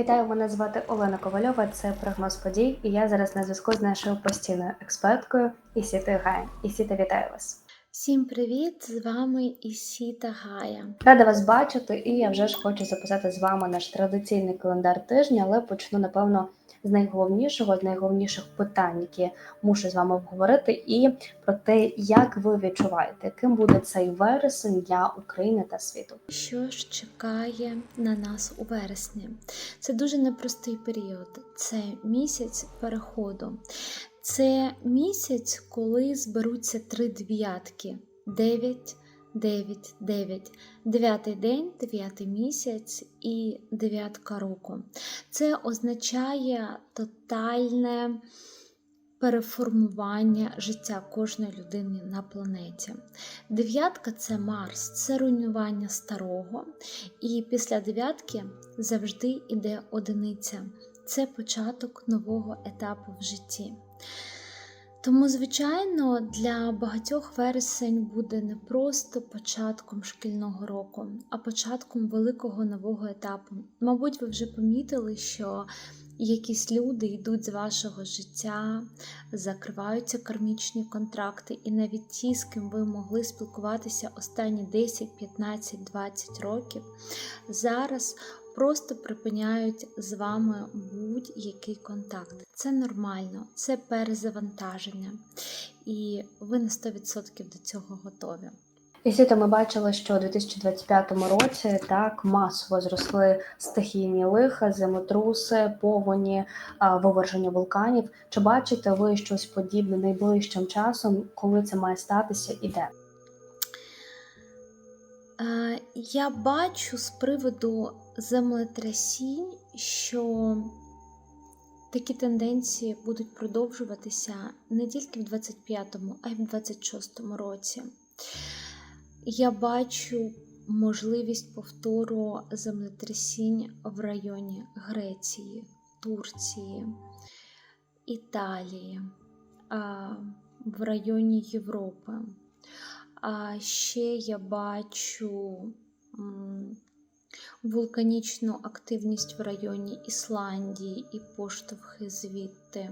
Вітаю, мене звати Олена Ковальова. Це прогноз подій, і я зараз на зв'язку з нашою постійною експерткою Ісітою Гай. Ісіта, вітаю вас. Всім привіт! З вами Ісіта Гая. Рада вас бачити, і я вже ж хочу записати з вами наш традиційний календар тижня, але почну напевно з найголовнішого, з найголовніших питань, які мушу з вами обговорити, і про те, як ви відчуваєте, яким буде цей вересень для України та світу. Що ж чекає на нас у вересні? Це дуже непростий період. Це місяць переходу. Це місяць, коли зберуться три дев'ятки: 9, 9, 9. Дев'ятий день, дев'ятий місяць і дев'ятка року. Це означає тотальне переформування життя кожної людини на планеті. Дев'ятка це Марс, це руйнування старого. І після дев'ятки завжди йде одиниця. Це початок нового етапу в житті. Тому, звичайно, для багатьох вересень буде не просто початком шкільного року, а початком великого нового етапу. Мабуть, ви вже помітили, що якісь люди йдуть з вашого життя, закриваються кармічні контракти, і навіть ті, з ким ви могли спілкуватися останні 10, 15, 20 років, зараз просто припиняють з вами будь-який контакт. Це нормально, це перезавантаження, і ви на 100% до цього готові. І світо ми бачили, що у 2025 році так масово зросли стихійні лиха, землетруси, повені, виверження вулканів. Чи бачите ви щось подібне найближчим часом, коли це має статися і де? Я бачу з приводу землетрясінь, що такі тенденції будуть продовжуватися не тільки в 25-му, а й в 26-му році. Я бачу можливість повтору землетрясінь в районі Греції, Турції, Італії, в районі Європи. А ще я бачу вулканічну активність в районі Ісландії і поштовхи звідти.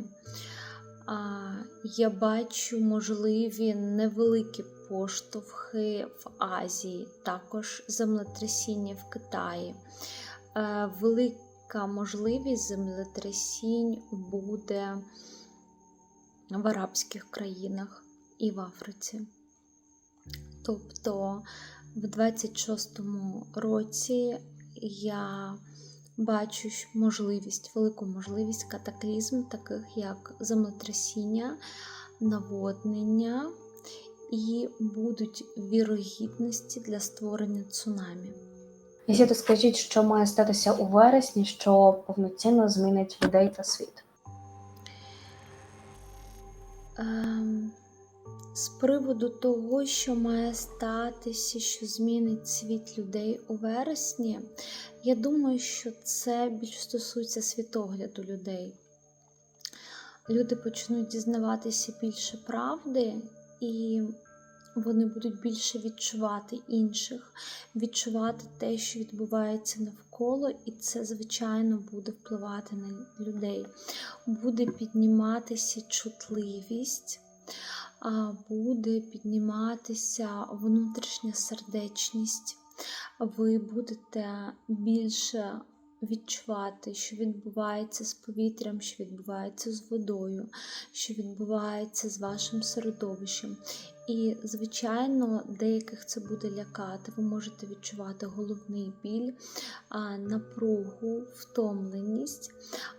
А, Я бачу можливі невеликі поштовхи в Азії, також землетрясіння в Китаї. Е, Велика можливість землетрясінь буде в арабських країнах і в Африці. Тобто в 26-му році я бачу можливість, велику можливість катаклізм, таких як землетрясіння, наводнення, і будуть вірогідності для створення цунамі. Світо, скажіть, що має статися у вересні, що повноцінно змінить людей та світ? Ем, З приводу того, що має статися, що змінить світ людей у вересні, я думаю, що це більш стосується світогляду людей. Люди почнуть дізнаватися більше правди, і вони будуть більше відчувати інших, відчувати те, що відбувається навколо, і це, звичайно, буде впливати на людей. Буде підніматися чутливість буде підніматися внутрішня сердечність. Ви будете більше відчувати, що відбувається з повітрям, що відбувається з водою, що відбувається з вашим середовищем. І, звичайно, деяких це буде лякати. Ви можете відчувати головний біль, напругу, втомленість,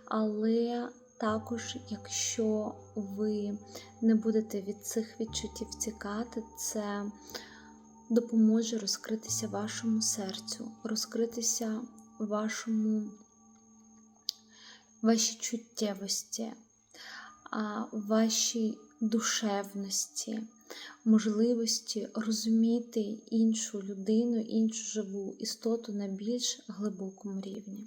але також, якщо ви не будете від цих відчуттів тікати, це допоможе розкритися вашому серцю, розкритися вашому, вашій чуттєвості, вашій душевності, можливості розуміти іншу людину, іншу живу істоту на більш глибокому рівні.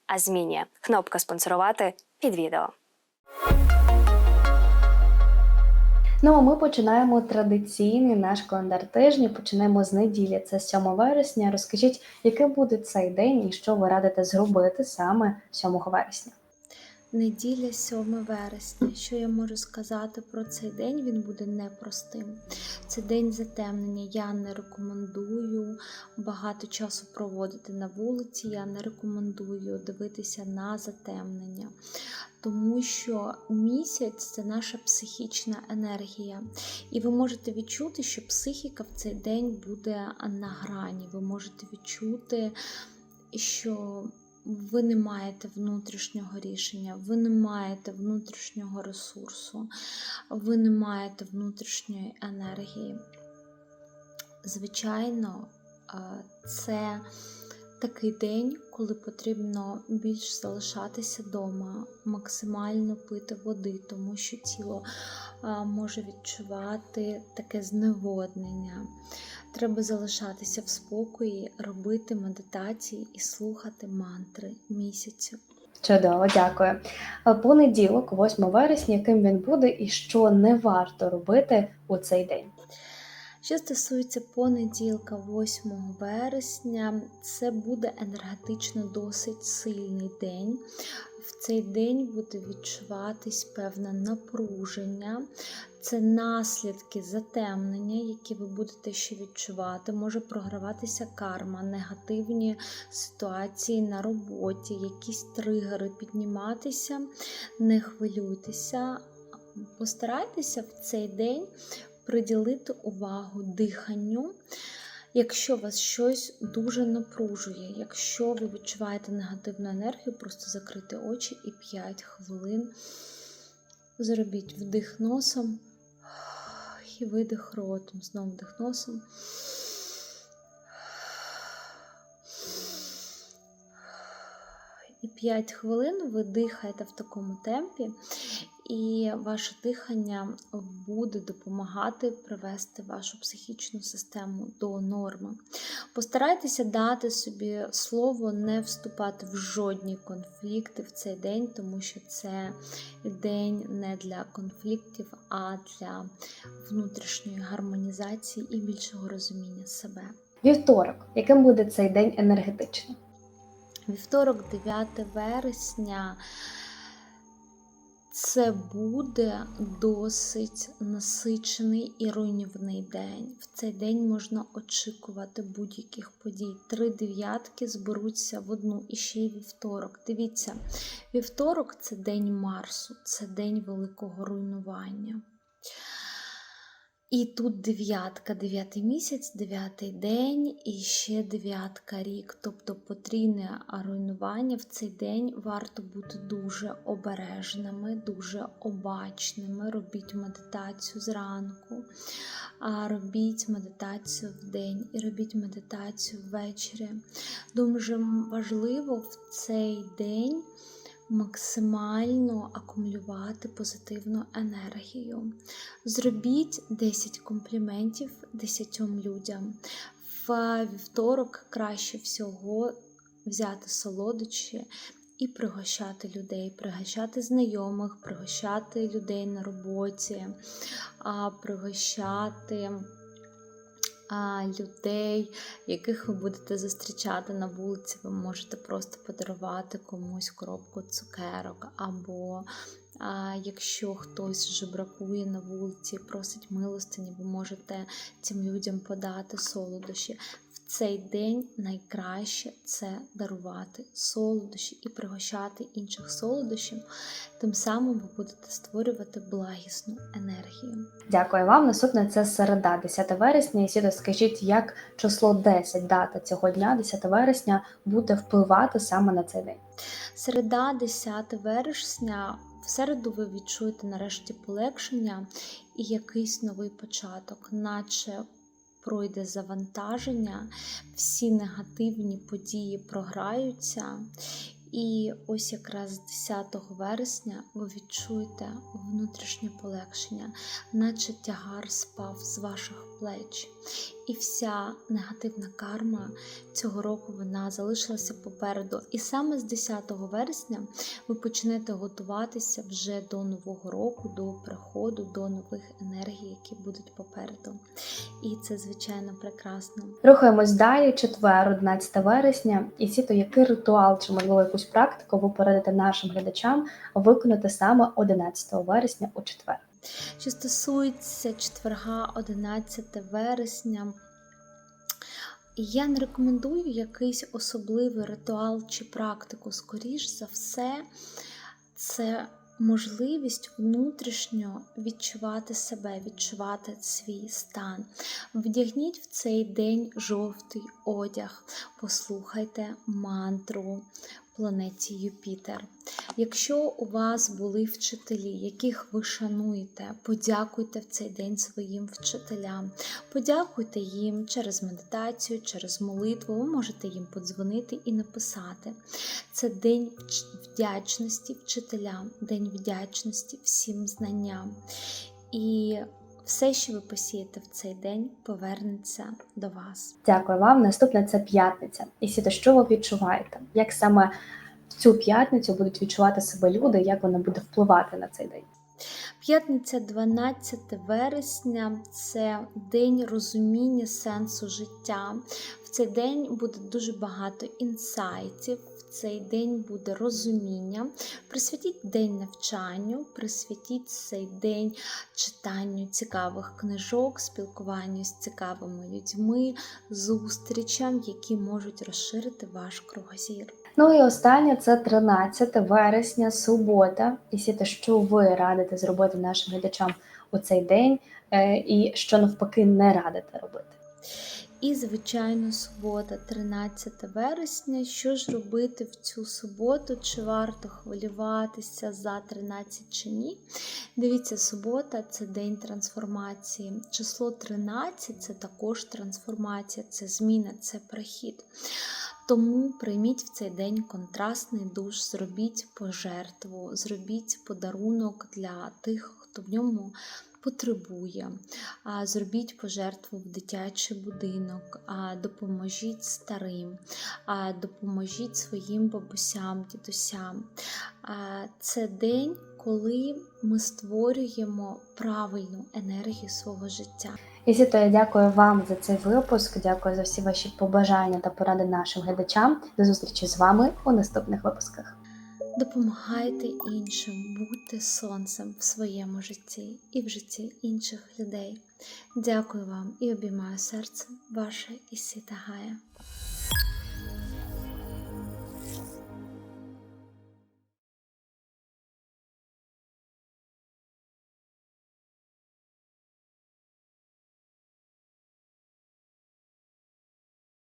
а змінює. Кнопка спонсорувати під відео. Ну а ми починаємо традиційний наш календар тижня. Почнемо з неділі. Це 7 вересня. Розкажіть, який буде цей день і що ви радите зробити саме 7 вересня? Неділя 7 вересня. Що я можу сказати про цей день? Він буде непростим. Це день затемнення. Я не рекомендую багато часу проводити на вулиці. Я не рекомендую дивитися на затемнення. Тому що місяць це наша психічна енергія. І ви можете відчути, що психіка в цей день буде на грані. Ви можете відчути, що ви не маєте внутрішнього рішення, ви не маєте внутрішнього ресурсу, ви не маєте внутрішньої енергії. Звичайно, е, це такий день, коли потрібно більш залишатися вдома, максимально пити води, тому що тіло е, може відчувати таке зневоднення. Треба залишатися в спокої, робити медитації і слухати мантри місяцю. Чудово, дякую. Понеділок, 8 вересня, яким він буде і що не варто робити у цей день? Що стосується понеділка, 8 вересня, це буде енергетично досить сильний день. В цей день буде відчуватись певне напруження, це наслідки затемнення, які ви будете ще відчувати. Може програватися карма, негативні ситуації на роботі, якісь тригери підніматися. Не хвилюйтеся, постарайтеся в цей день приділити увагу диханню. Якщо вас щось дуже напружує, якщо ви відчуваєте негативну енергію, просто закрити очі і 5 хвилин зробіть вдих носом і видих ротом. Знову вдих носом. І 5 хвилин ви дихаєте в такому темпі, і ваше дихання буде допомагати привести вашу психічну систему до норми. Постарайтеся дати собі слово не вступати в жодні конфлікти в цей день, тому що це день не для конфліктів, а для внутрішньої гармонізації і більшого розуміння себе. Вівторок, яким буде цей день енергетично? Вівторок, 9 вересня. Це буде досить насичений і руйнівний день. В цей день можна очікувати будь-яких подій. Три дев'ятки зберуться в одну і ще й вівторок. Дивіться, вівторок це день Марсу, це день великого руйнування. І тут дев'ятка, дев'ятий місяць, дев'ятий день і ще дев'ятка рік. Тобто потрійне руйнування в цей день варто бути дуже обережними, дуже обачними. Робіть медитацію зранку, а робіть медитацію в день і робіть медитацію ввечері. Дуже важливо в цей день максимально акумулювати позитивну енергію. Зробіть 10 компліментів 10 людям. В вівторок краще всього взяти солодощі і пригощати людей, пригощати знайомих, пригощати людей на роботі, пригощати людей, яких ви будете зустрічати на вулиці, ви можете просто подарувати комусь коробку цукерок, або а, якщо хтось жебракує на вулиці, просить милостині, ви можете цим людям подати солодощі. Цей день найкраще це дарувати солодощі і пригощати інших солодощів. Тим самим ви будете створювати благісну енергію. Дякую вам. Наступне це середа, 10 вересня. І сіdo, скажіть, як число 10, дата цього дня, 10 вересня, буде впливати саме на цей день. Середа, 10 вересня. В середу ви відчуєте нарешті полегшення і якийсь новий початок, наче пройде завантаження, всі негативні події програються. І ось якраз 10 вересня ви відчуєте внутрішнє полегшення, наче тягар спав з ваших плеч. І вся негативна карма цього року вона залишилася попереду. І саме з 10 вересня ви почнете готуватися вже до нового року, до приходу, до нових енергій, які будуть попереду. І це звичайно прекрасно. Рухаємось далі, четвер, 11 вересня. І сіто, який ритуал чи можливо якусь практику ви порадите нашим глядачам виконати саме 11 вересня у четвер. Що стосується четверга 11 вересня, я не рекомендую якийсь особливий ритуал чи практику. Скоріш за все, це можливість внутрішньо відчувати себе, відчувати свій стан. Вдягніть в цей день жовтий одяг, послухайте мантру планеті Юпітер. Якщо у вас були вчителі, яких ви шануєте, подякуйте в цей день своїм вчителям, подякуйте їм через медитацію, через молитву. Ви можете їм подзвонити і написати. Це день вдячності вчителям, день вдячності всім знанням. І все, що ви посієте в цей день, повернеться до вас. Дякую вам. Наступне це п'ятниця. І сіто, що ви відчуваєте? Як саме в цю п'ятницю будуть відчувати себе люди, як вона буде впливати на цей день? П'ятниця 12 вересня це день розуміння сенсу життя. В цей день буде дуже багато інсайтів. Цей день буде розуміння. Присвятіть день навчанню, присвятіть цей день читанню цікавих книжок, спілкуванню з цікавими людьми, зустрічам, які можуть розширити ваш кругозір. Ну і останнє це 13 вересня, субота. І сіте, що ви радите зробити нашим глядачам у цей день, е, і що навпаки не радите робити. І, звичайно, субота, 13 вересня. Що ж робити в цю суботу? Чи варто хвилюватися за 13 чи ні? Дивіться, субота це день трансформації. Число 13 це також трансформація, це зміна, це прихід. Тому прийміть в цей день контрастний душ, зробіть пожертву, зробіть подарунок для тих, хто в ньому потребує. Зробіть пожертву в дитячий будинок, допоможіть старим, допоможіть своїм бабусям, дідусям. Це день, коли ми створюємо правильну енергію свого життя. І сіто, я дякую вам за цей випуск. Дякую за всі ваші побажання та поради нашим глядачам. До зустрічі з вами у наступних випусках. Допомагайте іншим бути сонцем в своєму житті і в житті інших людей. Дякую вам і обіймаю серце, ваше Ісіта Гая.